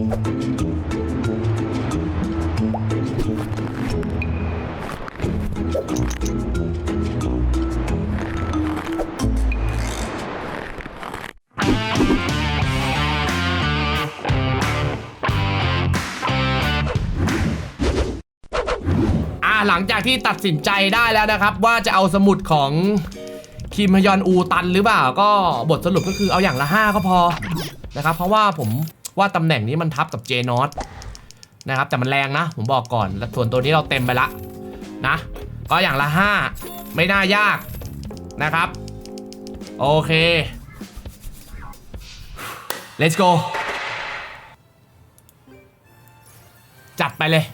อ่าหลังจากที่ตัดสินใจได้แล้วนะครับ ว่าจะเอาสมุดของคิมฮยอนอูตันหรือเปล่า ก็บทสรุปก็คือเอาอย่างละ 5 ก็พอนะครับ เพราะว่าผม ว่าตำแหน่งนี้มันทับกับเจนอตนะครับแต่มันแรงนะ ผมบอกก่อนส่วนตัวนี้เราเต็มไปละนะก็อย่างละ 5 ไม่น่ายากนะครับ โอเค let's go จัดไปเลย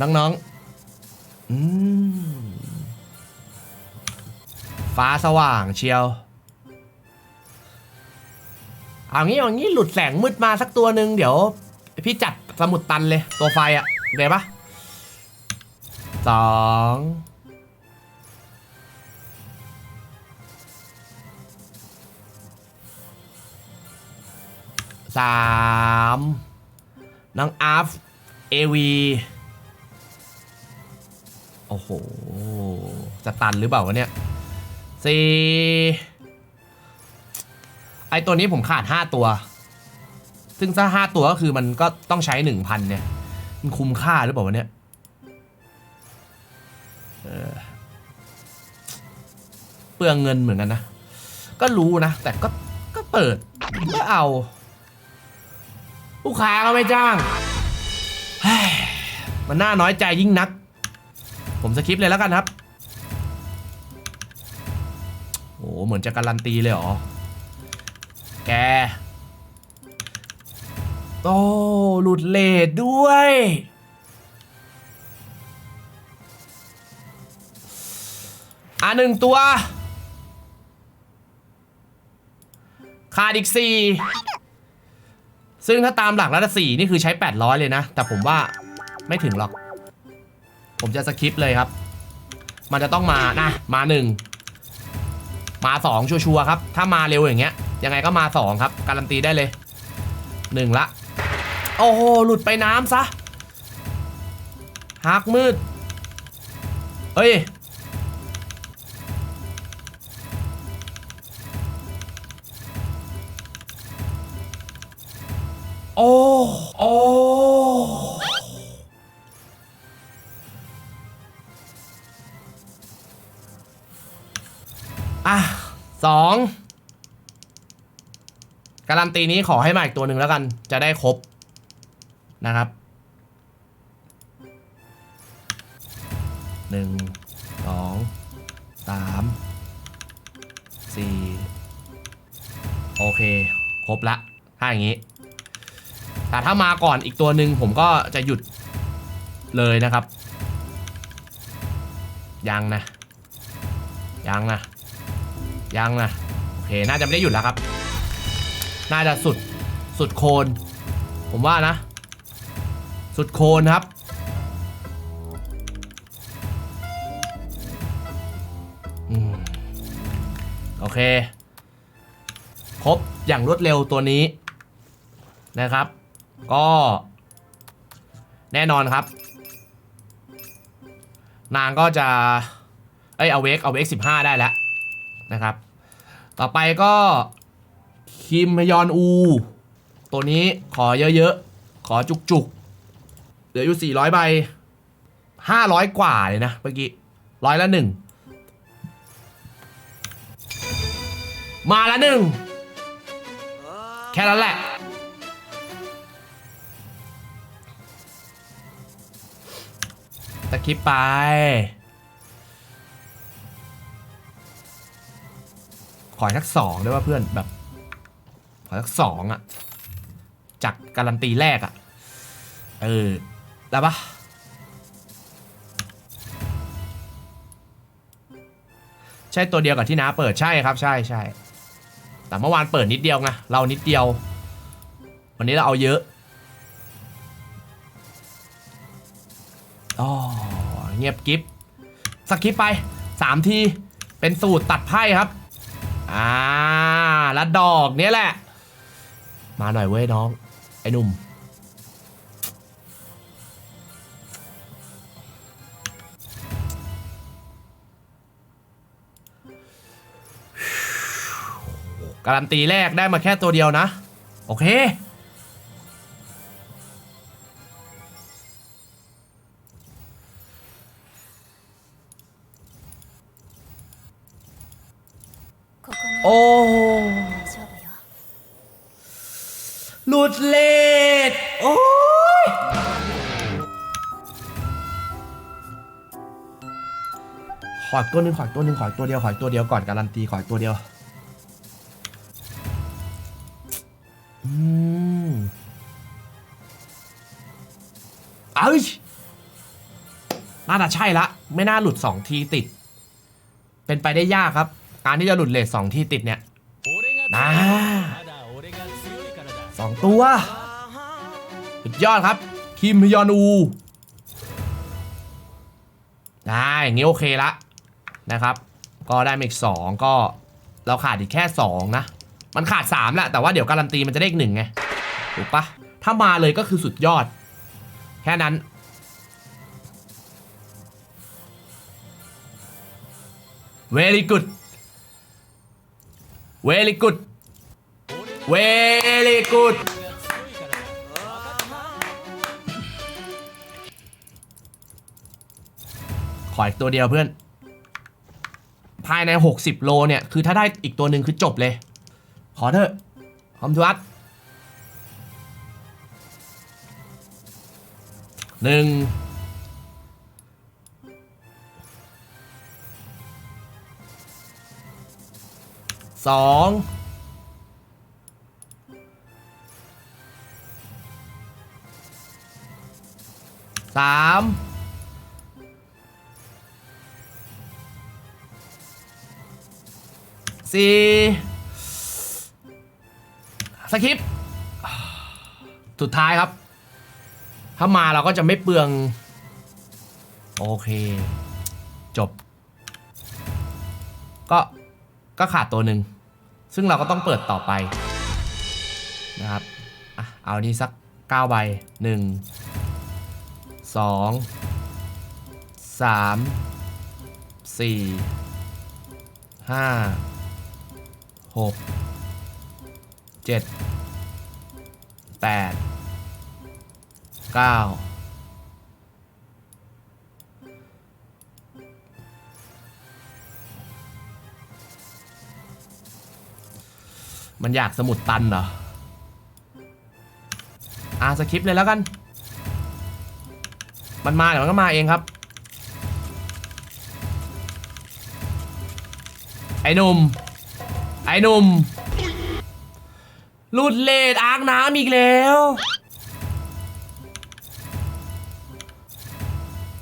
น้องๆอืมฟ้าสว่างเชียว เอางี้เอางี้หลุดแสงมืดมาสักตัวหนึ่งเดี๋ยว พี่จัดสมุดตันเลย ตัวไฟอะเดี๋ยวปะสองสามน้องอาฟเอวีโอ้โห จะตันหรือเปล่าวะเนี่ยสี่ ไอตัวนี้ผมขาด 5 ตัว ซึ่งถ้า 5 ตัวก็คือมันก็ต้องใช้ 1,000 เนี่ย มันคุ้มค่าหรือเปล่าวะเนี่ยเออเปลืองเงินเหมือนกันนะ ก็รู้นะ แต่ก็ก็เปิดก็เอา ลูกค้าก็ไม่จ้าง มันน่าน้อยใจยิ่งนัก ผมสคริปเลยแล้วกันครับ โอ้เหมือนจะการันตีเลยเหรอ โอ้หลุดเลดด้วย อะหนึ่งตัวขาดอีกสี่ซึ่งถ้าตามหลักแล้วสี่นี่คือใช้ 800 เลยนะ แต่ผมว่าไม่ถึงหรอก ผมจะสคิปเลยครับ มันจะต้องมานะมาหนึ่งมาสองชัวร์ๆครับ ถ้ามาเร็วอย่างเงี้ย ยังไงก็มาสองครับ การันตีได้เลยหนึ่งละ โอ้โห หลุดไปน้ำซะฮักมืด เฮ้ย โอ้ โอ้อะสองการันตีนี้ขอให้มาอีกตัวหนึ่งแล้วกัน จะได้ครบ นะครับหนึ่งสองสามสี่โอเค ครบละ ถ้าอย่างนี้ แต่ถ้ามาก่อนอีกตัวหนึ่งผมก็จะหยุดเลยนะครับ ยังนะ ยังนะ ยังนะ โอเค น่าจะไม่ได้หยุดแล้วครับ น่าจะสุด สุดโคน ผมว่านะ สุดโคนครับอโอเค ครบอย่างรวดเร็วตัวนี้นะครับ ก็แน่นอนครับ นางก็จะ เอ้ยเอาเวกเอาเวกสิบห้าได้แล้วนะครับ ต่อไปก็คิมฮยอนอู ตัวนี้ขอเยอะๆ ขอจุกๆ ลืออยู่ 400 ใบ 500 กว่าเลยนะเมื่อกี้ร้อยละหนึ่ง มาละหนึ่ง แค่นั้นแหละ ตะคิปไปขอสักสองได้ป่ะเพื่อนแบบ ขอสักสองอะจากการันตีแรกอะ เออ ได้ปะใช่ตัวเดียวกับที่น้าเปิดใช่ครับใช่ใช่แต่เมื่อวานเปิดนิดเดียวไงเรานิดเดียว วันนี้เราเอาเยอะอ๋อเงียบกิฟสกิปไปสามทีเป็นสูตรตัดไพ่ครับอ่าแล้วดอกเนี้ยแหละ มาหน่อยเว้ยน้อง ไอ้หนุ่ม การันตีแรกได้มาแค่ตัวเดียวนะ โอเค โอ้หลุดเลดโอ้ยขอตัวหนึ่งขอตัวหนึ่งขอตัวเดียวขอตัวเดียวก่อนการันตีขอตัวเดียว น่าใช่ละ ไม่น่าหลุด 2 ทีติด เป็นไปได้ยากครับ การที่จะหลุดเลทสองทีติดเนี่ยนะสองตัวสุดยอดครับ คิมฮยอนอูได้อย่างนี้โอเคละนะครับ ก็ได้มอีกสองก็เราขาดอีกแค่ 2 นะ มันขาด3แหละแต่ว่าเดี๋ยวการันตีมันจะได้อีกหนึ่งไง ถูกปะถ้ามาเลยก็คือสุดยอด แค่นั้น very good very good very good ขออีกตัวเดียวเพื่อน ภายใน 60 โลเนี่ย คือถ้าได้อีกตัวหนึ่งคือจบเลย ขอเถอะคอมทัสหนึ่ง สองสามสี่สคริปต์สุดท้ายครับ ถ้ามาเราก็จะไม่เปลือง โอเค จบ ก็ก็ขาดตัวหนึ่ง ซึ่งเราก็ต้องเปิดต่อไปนะครับอะเอานี้สัก9ใบ 1 2 3 4 5 6 7 8 9 มันอยากสมุดตันเหรออ่าสคริปต์เลยแล้วกัน มันมาเดี๋ยวมันก็มาเองครับ ไอ้หนุ่ม ไอ้หนุ่มหลุดเลดอาร์กน้ำอีกแล้ว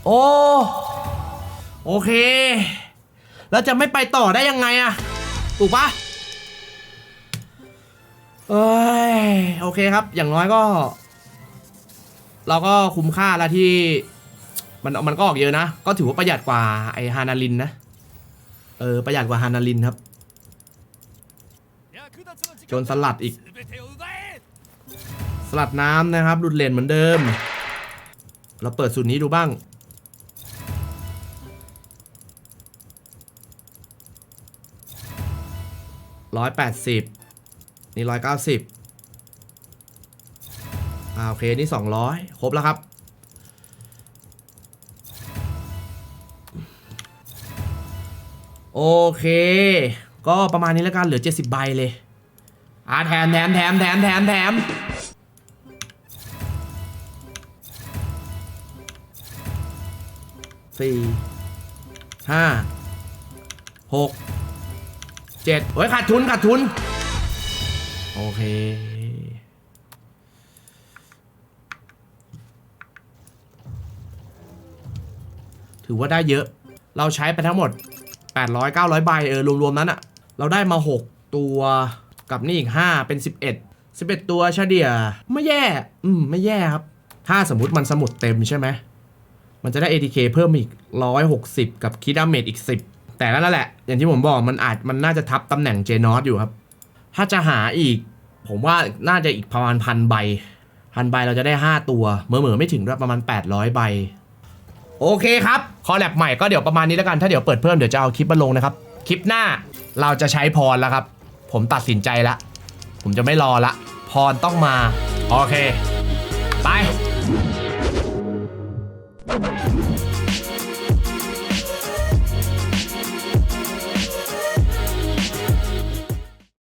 โอ้ โอเค แล้วจะไม่ไปต่อได้ยังไงอะถูกปะ เอ้ยโอเคครับ อย่างน้อยก็ เราก็คุ้มค่าละที่ มันมันก็ออกเยอะนะ ก็ถือว่าประหยัดกว่าไอฮานาลินนะ เออ ประหยัดกว่าฮานาลินครับจนสลัดอีก สลัดน้ำนะครับรุดเลนเหมือนเดิม เราเปิดสูตรนี้ดูบ้างร้อยแปดสิบ นี่ร้อยเก้าสิบอ่าโอเคนี่สองร้อยครบแล้วครับ โอเค ก็ประมาณนี้แล้วกันเหลือ70ใบเลยอ่าแถมแถมแถมแถมแถมแถมสี่ห้าหกเจ็ดเฮ้ยขาดทุนขาดทุน โอเค ถือว่าได้เยอะ เราใช้ไปทั้งหมด 800 900 ใบเออ รวม ๆ นั้นอะเราได้มา 6 ตัวกับนี่อีก 5 เป็น 11 11 ตัวเฉลี่ยไม่แย่ อืม ไม่แย่ครับ ถ้าสมมติมันสมุดเต็มใช่ไหม มันจะได้ ATK เพิ่มอีก 160 กับคิดดาเมจอีก 10 แต่นั่นแหละ อย่างที่ผมบอกมันอาจมันน่าจะทับตำแหน่งเจนอสอยู่ครับ ถ้าจะหาอีก ผมว่าน่าจะอีกประมาณพันใบพันใบเราจะได้ 5 ตัวเมือเหมือไม่ถึงด้วยประมาณ 800 ใบ โอเคครับ คอแลบใหม่ก็เดี๋ยวประมาณนี้แล้วกันถ้าเดี๋ยวเปิดเพิ่มเดี๋ยวจะเอาคลิปมาลงนะครับ คลิปหน้าเราจะใช้พรแล้วครับ ผมตัดสินใจละ ผมจะไม่รอละ พรต้องมา โอเค ไป